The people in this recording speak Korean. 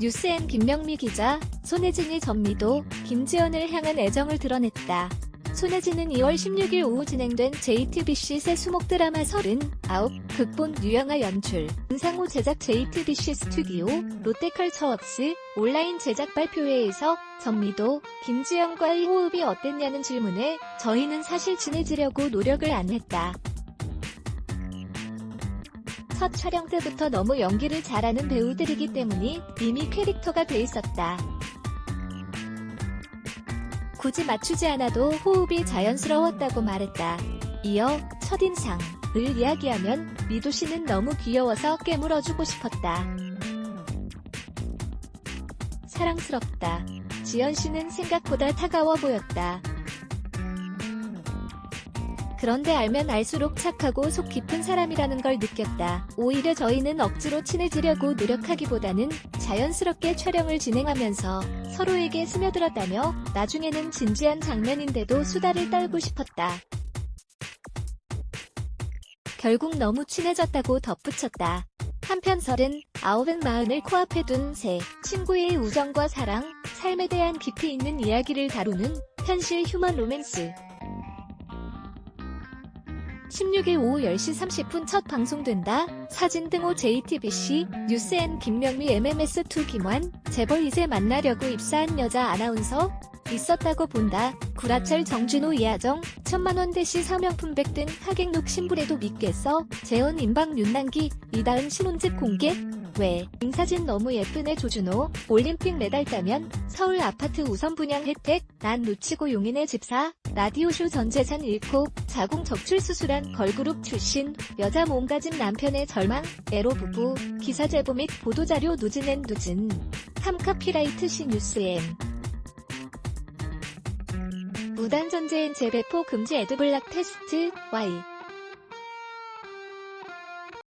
뉴스엔 김명미 기자, 손혜진이 전미도, 김지연을 향한 애정을 드러냈다. 손혜진은 2월 16일 오후 진행된 JTBC 새 수목 드라마 39, 극본 유영아 연출, 은상호 제작 JTBC 스튜디오, 롯데컬처웍스 온라인 제작 발표회에서 전미도, 김지연과의 호흡이 어땠냐는 질문에 저희는 사실 친해지려고 노력을 안 했다. 첫 촬영 때부터 너무 연기를 잘하는 배우들이기 때문이 이미 캐릭터가 돼 있었다. 굳이 맞추지 않아도 호흡이 자연스러웠다고 말했다. 이어 첫인상을 이야기하면 미도 씨는 너무 귀여워서 깨물어주고 싶었다. 사랑스럽다. 지연 씨는 생각보다 차가워 보였다. 그런데 알면 알수록 착하고 속 깊은 사람이라는 걸 느꼈다. 오히려 저희는 억지로 친해지려고 노력하기보다는 자연스럽게 촬영을 진행하면서 서로에게 스며들었다며 나중에는 진지한 장면인데도 수다를 떨고 싶었다. 결국 너무 친해졌다고 덧붙였다. 한편 설은 아홉은 마흔을 코앞에 둔 새 친구의 우정과 사랑, 삶에 대한 깊이 있는 이야기를 다루는 현실 휴먼 로맨스. 16일 오후 10시 30분 첫 방송된다. 사진 등호 JTBC, 뉴스엔 김명미 MMS2 김환, 재벌 이제 만나려고 입사한 여자 아나운서, 있었다고 본다. 구라철 정준호 이하정, 천만원 대시 사명품백 등 하객룩 신부래도 믿겠어. 재혼 임박 윤난기, 이다은 신혼집 공개? 왜? 인사진 너무 예쁘네 조준호, 올림픽 메달 따면 서울 아파트 우선 분양 혜택, 난 놓치고 용인의 집사, 라디오쇼 전 재산 잃고 자궁 적출 수술한 걸그룹 출신, 여자 몸가짐 남편의 절망, 에로 부부, 기사 제보 및 보도자료 누진앤 누진, 탐카피라이트 시 뉴스엠. 무단 전제엔 재배포 금지 에드블락 테스트, Y.